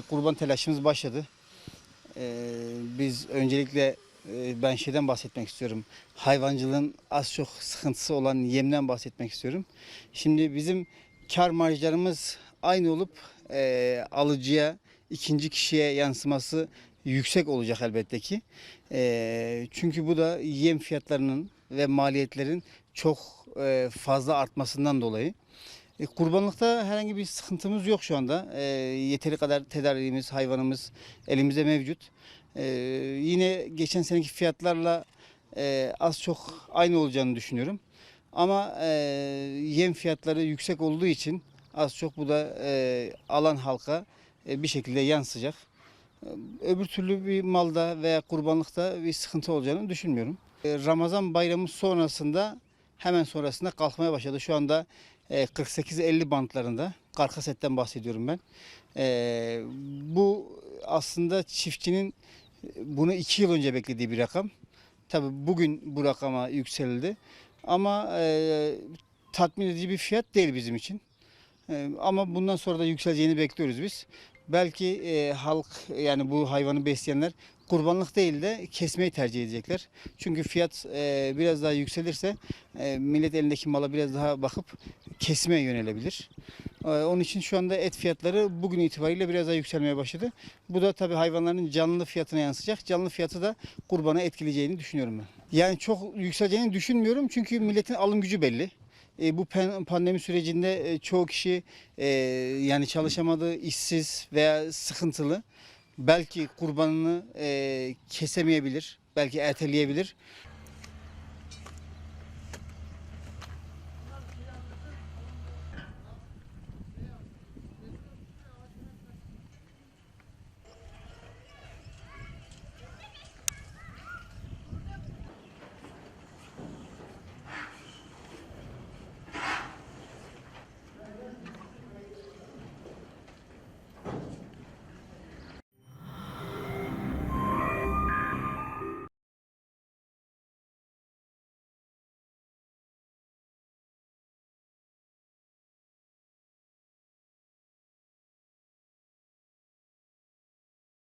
Kurban telaşımız başladı. Ee, biz öncelikle e, ben şeyden bahsetmek istiyorum. Hayvancılığın az çok sıkıntısı olan yemden bahsetmek istiyorum. Şimdi bizim kar marjlarımız aynı olup e, alıcıya, ikinci kişiye yansıması yüksek olacak elbette ki. E, çünkü bu da yem fiyatlarının ve maliyetlerin çok e, fazla artmasından dolayı. E, kurbanlıkta herhangi bir sıkıntımız yok şu anda. E, yeteri kadar tedariğimiz, hayvanımız elimizde mevcut. E, yine geçen seneki fiyatlarla e, az çok aynı olacağını düşünüyorum. Ama e, yem fiyatları yüksek olduğu için az çok bu da e, alan halka e, bir şekilde yansıyacak. E, Öbür türlü bir malda veya kurbanlıkta bir sıkıntı olacağını düşünmüyorum. E, Ramazan bayramı sonrasında hemen sonrasında kalkmaya başladı. Şu anda 48-50 bantlarında. Karkas etten bahsediyorum ben. E, bu aslında çiftçinin bunu iki yıl önce beklediği bir rakam. Tabii bugün bu rakama yükseldi. Ama e, tatmin edici bir fiyat değil bizim için. E, ama bundan sonra da yükseleceğini bekliyoruz biz. Belki e, halk yani bu hayvanı besleyenler kurbanlık değil de kesmeyi tercih edecekler. Çünkü fiyat e, biraz daha yükselirse e, millet elindeki mala biraz daha bakıp kesmeye yönelebilir. E, onun için şu anda et fiyatları bugün itibariyle biraz daha yükselmeye başladı. Bu da tabii hayvanların canlı fiyatına yansıyacak. Canlı fiyatı da kurbanı etkileyeceğini düşünüyorum ben. Yani çok yükseleceğini düşünmüyorum çünkü milletin alım gücü belli. E, bu pandemi sürecinde e, çoğu kişi e, yani çalışamadı, işsiz veya sıkıntılı. Belki kurbanını kesemeyebilir, belki erteleyebilir.